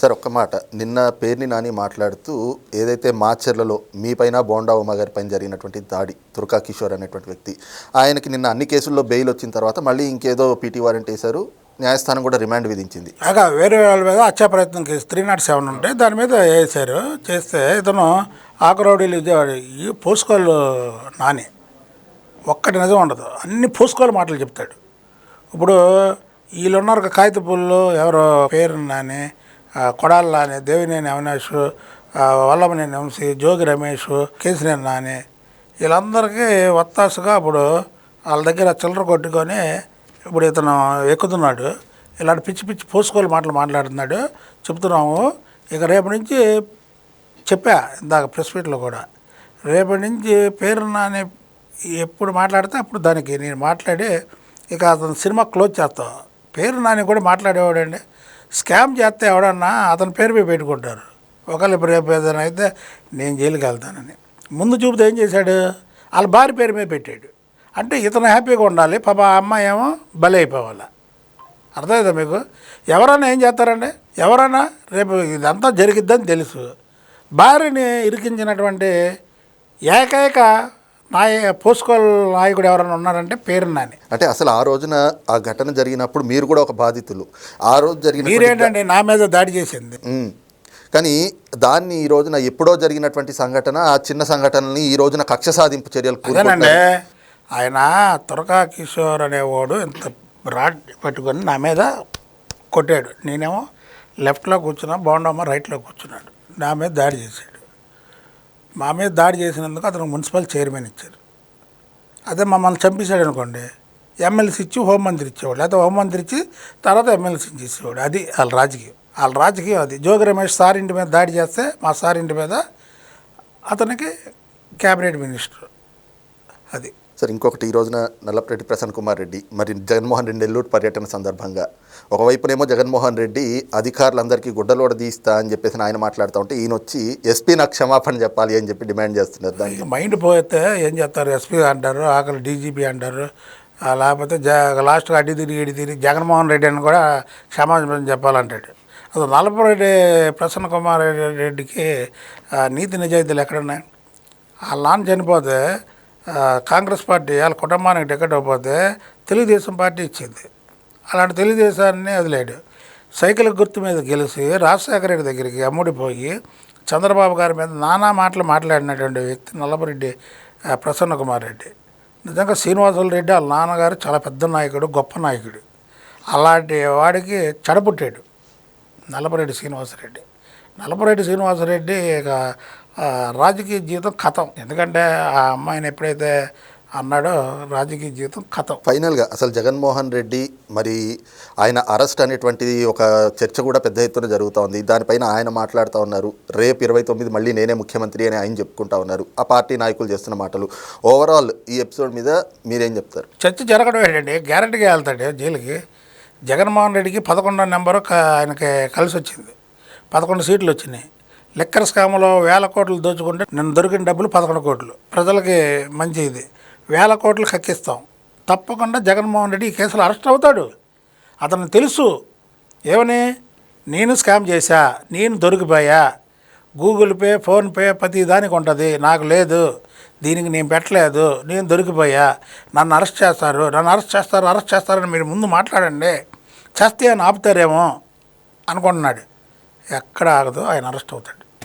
Sir ఒక్క మాట. నిన్న పేర్ని నాని మాట్లాడుతూ ఏదైతే మాచర్లలో మీ పైన బోండా ఉమా గారి పైన జరిగినటువంటి దాడి తుర్కా కిషోర్ అనేటువంటి వ్యక్తి ఆయనకి నిన్న అన్ని కేసుల్లో బెయిల్ వచ్చిన తర్వాత మళ్ళీ ఇంకేదో పీటీ వారెంట్ వేశారు న్యాయస్థానం కూడా రిమాండ్ విధించింది. కాగా వేరే వాళ్ళ మీద హత్యా ప్రయత్నం కేసు త్రీ నాట్ సెవెన్ ఉంటే దాని మీద వేసారు చేస్తే ఇతను ఆకరౌడీలు విజయవాడ ఈ పోసుకోలు నాని. ఒక్కటి నిజం ఉండదు. అన్ని పోసుకోలు మాటలు చెప్తాడు. ఇప్పుడు వీళ్ళు ఉన్నారు కాగిత పుల్లు ఎవరో పేరు నాని కొడాలని దేవినేని అవినాష్ వల్లభనేని వంశీ జోగి రమేష్ కేసినేని నాని వీళ్ళందరికీ వత్తాసుగా అప్పుడు వాళ్ళ దగ్గర చిల్లర కొట్టుకొని ఇప్పుడు ఇతను ఎక్కుతున్నాడు. ఇలాంటి పిచ్చి పిచ్చి పోసుకోలు మాటలు మాట్లాడుతున్నాడు. చెప్తున్నాము ఇక రేపు నుంచి చెప్పా ఇందాక ప్రెస్ మీట్లో కూడా. రేపటి నుంచి పేరు నాని ఎప్పుడు మాట్లాడితే అప్పుడు దానికి నేను మాట్లాడి ఇక అతను సినిమా క్లోజ్ చేస్తాం. పేరు నాని కూడా మాట్లాడేవాడండి. స్కామ్ చేస్తే ఎవడన్నా అతని పేరు మీద పెట్టుకుంటారు. ఒకళ్ళు ఇప్పుడు రేపు ఏదైనా అయితే నేను జైలుకి వెళ్తానని. ముందు చూపుతో ఏం చేశాడు? వాళ్ళ భార్య పేరు మీద పెట్టాడు. అంటే ఇతను హ్యాపీగా ఉండాలి. పాప ఆ అమ్మాయి ఏమో బలి అయిపోవాలి? అర్థమైందా మీకు? ఎవరైనా ఏం చేస్తారండి? ఎవరైనా రేపు ఇదంతా జరిగిద్దని తెలుసు. భార్యని ఇరికించినటువంటి ఏకైక నాయ పోసుకోల్ నాయకుడు ఎవరైనా ఉన్నారంటే పేరు నాని. అంటే అసలు ఆ రోజున ఆ ఘటన జరిగినప్పుడు మీరు కూడా ఒక బాధితులు. ఆ రోజు జరిగిన మీరేంటండి? నా మీద దాడి చేసింది. కానీ దాన్ని ఈ రోజున ఎప్పుడో జరిగినటువంటి సంఘటన ఆ చిన్న సంఘటనని ఈ రోజున కక్ష సాధింపు చర్యలు. ఆయన తురకా కిషోర్ అనేవాడు ఇంత రాడ్ పట్టుకొని నా మీద కొట్టాడు. నేనేమో లెఫ్ట్లో కూర్చున్నా బాగుండమ్మ రైట్లో కూర్చున్నాడు. నా మీద దాడి చేశాడు. మా మీద దాడి చేసినందుకు అతను మున్సిపల్ చైర్మన్ ఇచ్చారు. అదే మమ్మల్ని చంపేశాడు అనుకోండి ఎమ్మెల్సీ ఇచ్చి హోంమంత్రి ఇచ్చేవాడు లేకపోతే హోంమంత్రి ఇచ్చి తర్వాత ఎమ్మెల్సీ ఇచ్చేవాడు అది వాళ్ళ రాజకీయం. వాళ్ళ రాజకీయం అది. జోగి రమేష్ సార్ ఇంటి మీద దాడి చేస్తే మా సార్ ఇంటి మీద అతనికి క్యాబినెట్ మినిస్టర్ అది. సార్ ఇంకొకటి ఈ రోజున నల్లపరెడ్డి ప్రసన్న కుమార్ రెడ్డి మరి జగన్మోహన్ రెడ్డి నెల్లూరు పర్యటన సందర్భంగా. ఒకవైపునేమో జగన్మోహన్ రెడ్డి అధికారులందరికీ గుడ్డలోడ తీస్తా అని చెప్పేసి ఆయన మాట్లాడుతూ ఉంటే ఈయన వచ్చి ఎస్పీ నాకు క్షమాపణ చెప్పాలి అని చెప్పి డిమాండ్ చేస్తున్నారు దానికి. మైండ్ పోతే ఏం చేస్తారు? ఎస్పీ అంటారు ఆకలి డీజీపీ అంటారు లేకపోతే జ లాస్ట్గా అడ్డి తిరిగి ఇడి తిరిగి జగన్మోహన్ రెడ్డి అని కూడా క్షమాపణ చెప్పాలంటాడు. అసలు నల్లపురెడ్డి ప్రసన్న కుమార్ రెడ్డికి నీతి నిజాయితీలు ఎక్కడున్నాయి? ఆ లాన్ చనిపోతే కాంగ్రెస్ పార్టీ వాళ్ళ కుటుంబానికి టికెట్ ఇవ్వకపోతే తెలుగుదేశం పార్టీ ఇచ్చింది. అలాంటి తెలుగుదేశాన్ని వదిలేడు. సైకిల్ గుర్తు మీద గెలిచి రాజశేఖర రెడ్డి దగ్గరికి అమ్ముడిపోయి చంద్రబాబు గారి మీద నానా మాటలు మాట్లాడినటువంటి వ్యక్తి నల్లపరెడ్డి ప్రసన్న కుమార్ రెడ్డి. నిజంగా శ్రీనివాసులు రెడ్డి వాళ్ళ నాన్నగారు చాలా పెద్ద నాయకుడు గొప్ప నాయకుడు. అలాంటి వాడికి చెడపుట్టాడు నల్లపరెడ్డి శ్రీనివాసరెడ్డి. నల్లపరెడ్డి శ్రీనివాసరెడ్డి ఇక రాజకీయ జీవితం కథం. ఎందుకంటే ఆ అమ్మాయిని ఎప్పుడైతే అన్నాడో రాజకీయ జీవితం కథం. ఫైనల్గా అసలు జగన్మోహన్ రెడ్డి మరి ఆయన అరెస్ట్ అనేటువంటిది ఒక చర్చ కూడా పెద్ద ఎత్తున జరుగుతూ ఉంది. దానిపైన ఆయన మాట్లాడుతూ ఉన్నారు. రేపు ఇరవై తొమ్మిది మళ్ళీ నేనే ముఖ్యమంత్రి అని ఆయన చెప్పుకుంటా ఉన్నారు. ఆ పార్టీ నాయకులు చేస్తున్న మాటలు. ఓవరాల్ ఈ ఎపిసోడ్ మీద మీరేం చెప్తారు? చర్చ జరగడం ఏంటండి? గ్యారంటీగా వెళ్తాడు జైలుకి. జగన్మోహన్ రెడ్డికి పదకొండో నెంబరు ఆయనకి కలిసి వచ్చింది పదకొండు సీట్లు వచ్చినాయి. లిక్కర్ స్కామ్లో వేల కోట్లు దోచుకుంటే నేను దొరికిన డబ్బులు పదకొండు కోట్లు. ప్రజలకి మంచి ఇది. వేల కోట్లు కక్కిస్తాం. తప్పకుండా జగన్మోహన్ రెడ్డి ఈ కేసులో అరెస్ట్ అవుతాడు. అతను తెలుసు. ఏమని? నేను స్కామ్ చేశా. నేను దొరికిపోయా. గూగుల్ పే ఫోన్పే ప్రతి దానికి ఉంటుంది. నాకు లేదు. దీనికి నేను పెట్టలేదు. నేను దొరికిపోయా. నన్ను అరెస్ట్ చేస్తారు. నన్ను అరెస్ట్ చేస్తారు అరెస్ట్ చేస్తారని మీరు ముందు మాట్లాడండి. చేస్తే అని ఆపుతారేమో అనుకుంటున్నాడు. ఎక్కడ ఆగదు ఆయన అరెస్ట్ అవుతాడు.